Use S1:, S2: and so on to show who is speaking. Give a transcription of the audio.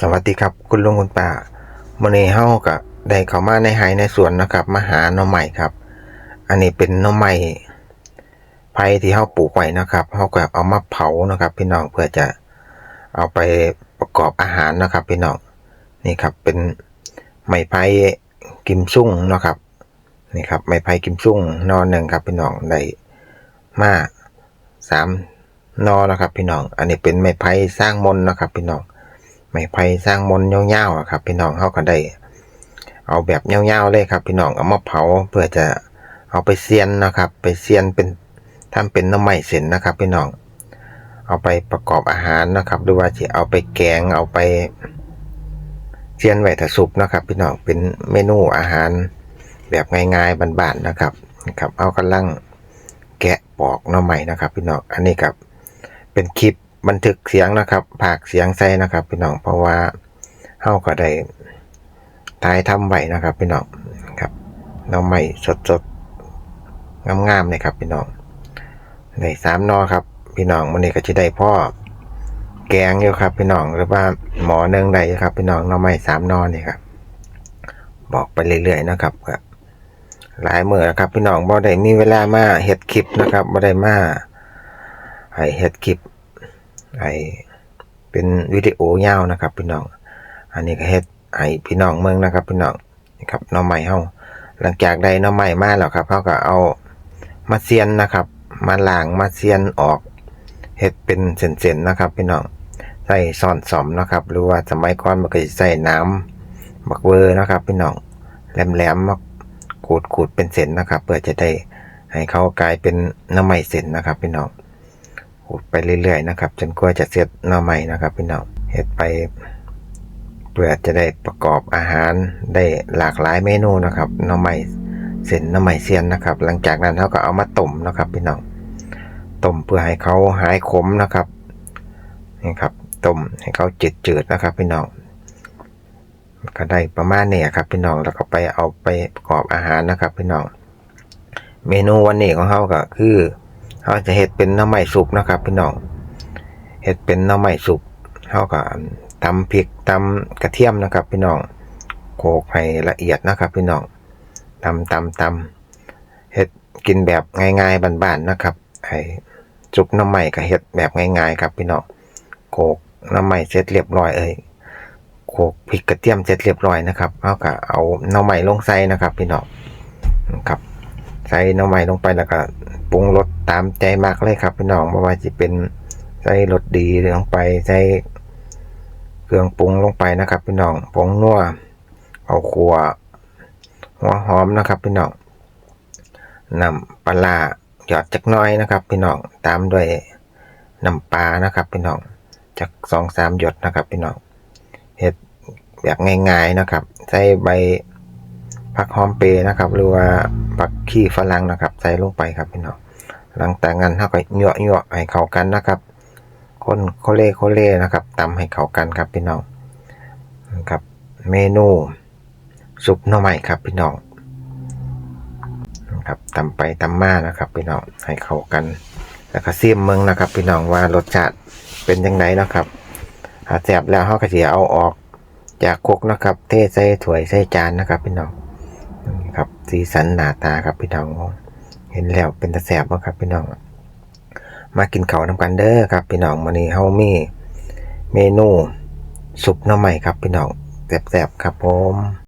S1: สวัสดีครับคุณลุงคุณป้ามื้อนี้เฮาก็ได้เข้ามาในไห้ในสวนนะครับมาหาหน่อไม้ครับ อันนี้เป็นหน่อไม้ไผ่ที่เฮาปลูกไว้นะครับเฮาก็เอามาเผานะครับ พี่น้องเพื่อจะเอาไปประกอบอาหารนะครับ พี่น้องนี่ครับเป็นไม้ไผ่กิมซุ่งนะครับนี่ครับไม้ไผ่กิมซุ่งนอหนึ่งครับพี่น้องได้มาสามนอแล้วครับ พี่น้อง อันนี้เป็นไม้ไผ่สร้างมนนะครับ พี่น้อง ไม้ไผ่สร้างมนต์ยาๆอะครับ พี่น้องเขาก็ได้ เอาแบบยาๆเลยครับ พี่น้องเอามาเผาเพื่อจะเอาไปเซียนนะครับ ไปเซียนเป็นทำเป็นน้ำไม้เส้นนะครับ พี่น้อง เอาไปประกอบอาหารนะครับ หรือว่าจะเอาไปแกงเอาไปเซียนไว้ถ้าสุกนะครับ พี่น้องเป็นเมนูอาหารแบบง่ายๆบานๆนะครับนะครับ เอากำลังแกะปอกน้ำไม้นะครับ พี่น้องอันนี้ครับเป็นคลิป บันทึกเสียงนะครับผากเสียงใส่นะครับพี่น้องเพราะว่าเฮาก็ได้ถ่ายทำไว้นะครับพี่น้องครับน้องใหม่สดๆงามๆเลยครับพี่น้องได้สามนอครับ พี่น้องวันนี้ก็จะได้พ่อแกงอยู่ครับ พี่น้องหรือว่าหมอเนืองใดครับ พี่น้องน้องใหม่สามนอนี่ครับบอกไปเรื่อยๆนะครับครับหลายมือแล้วครับ พี่น้องบ่ได้มีเวลามาเฮ็ดคลิปนะครับบ่ได้มาให้เฮ็ดคลิป ไอเป็นวิดีโอยาวนะครับพี่น้อง อันนี้ก็เฮ็ดให้พี่น้องเมืองนะครับพี่น้องนี่ครับน้อใหม่เฮาหลังจากได้น้อใหม่มาแล้วครับเฮาก็เอามาเซียนนะครับ มาล้างมาเซียนออกเฮ็ดเป็นเส้นๆนะครับ พี่น้องใส่ซ่อนสอมนะครับ หรือว่าสมัยก่อนมันก็สิใส่น้ำบักเวอร์นะครับ พี่น้องแหลมๆมาขูดๆเป็นเส้นนะครับ เพื่อจะได้ให้เขากลายเป็นน้อใหม่เส้นนะครับ พี่น้อง ขูดไปเรื่อยๆนะครับ จนกว่าจะเสร็จหน่อใหม่นะครับพี่น้องเฮ็ดไปเพื่อจะได้ประกอบอาหารได้หลากหลายเมนูนะครับหน่อใหม่เส้นหน่อใหม่เซียนนะครับ หลังจากนั้นเขาก็เอามาต้มนะครับพี่น้องต้มเพื่อให้เขาหายขมนะครับนี่ครับต้มให้เขาจืดๆนะครับพี่น้องก็ได้ประมาณนี้ครับพี่น้องแล้วก็ไปเอาไปประกอบอาหารนะครับพี่น้อง เมนูวันนี้ของเขาก็คือ เขาจะเห็ดเป็นน้ำใหม่สุกนะครับพี่น้องเห็ดเป็นน้ำใหม่สุกเขาก็ตำพริกตำกระเทียมนะครับ พี่น้องโขกให้ละเอียดนะครับ พี่น้องตำตำตำเห็ดกินแบบง่ายๆบานๆนะครับให้สุกน้ำใหม่กับเห็ดแบบง่ายๆ ครับพี่น้องโขกน้ำใหม่เสร็จเรียบร้อยเอ้ยโขกพริกกระเทียมเสร็จเรียบร้อยนะครับเขาก็เอาน้ำใหม่ลงใส่นะครับ พี่น้องครับ ใส่น้ำใหม่ลงไปแล้วก็ปรุงรส ตามใจมากเลยครับพี่น้องไม่ว่าจะเป็นใส่รสดีลงไปใส่เครื่องปรุงลงไปนะครับ พี่น้องผงนัวเอาขัวหัวหอมนะครับ พี่น้องนำปลาหยอดจักน้อยนะครับ พี่น้องตามด้วยน้ำปลานะครับ พี่น้องจากสองสามหยดนะครับ พี่น้องเห็ดแบบง่ายๆนะครับ ใส่ใบผักหอมเปรนะครับ หรือว่าผักขี้ฝรั่งนะครับ ใส่ลงไปครับพี่น้อง หลังจากนั้นเราก็เหยาะเหยาะให้เข้ากันนะครับ คนโคเล่โคเล่นะครับตำให้เข้ากันครับพี่น้องนะครับ เมนูซุปหน่อไม้ครับพี่น้องนะครับตำไปตำมานะครับ พี่น้องให้เข้ากัน แล้วก็ซีมเมืองนะครับ พี่น้องว่ารสชาติเป็นยังไงนะครับถ้าแซ่บแล้วเขาก็จะเอาออกจากคกนะครับ เทใส่ถ้วยใส่จานนะครับ พี่น้องนะครับสีสันหน้าตาครับพี่น้อง เห็นแล้วเป็นตะแสบบ่ครับพี่น้อง มากินเขาน้ำกันเด้อครับพี่น้องวันนี้เฮามีเมนูซุปหน่อไม้ครับพี่น้องแสบๆครับผม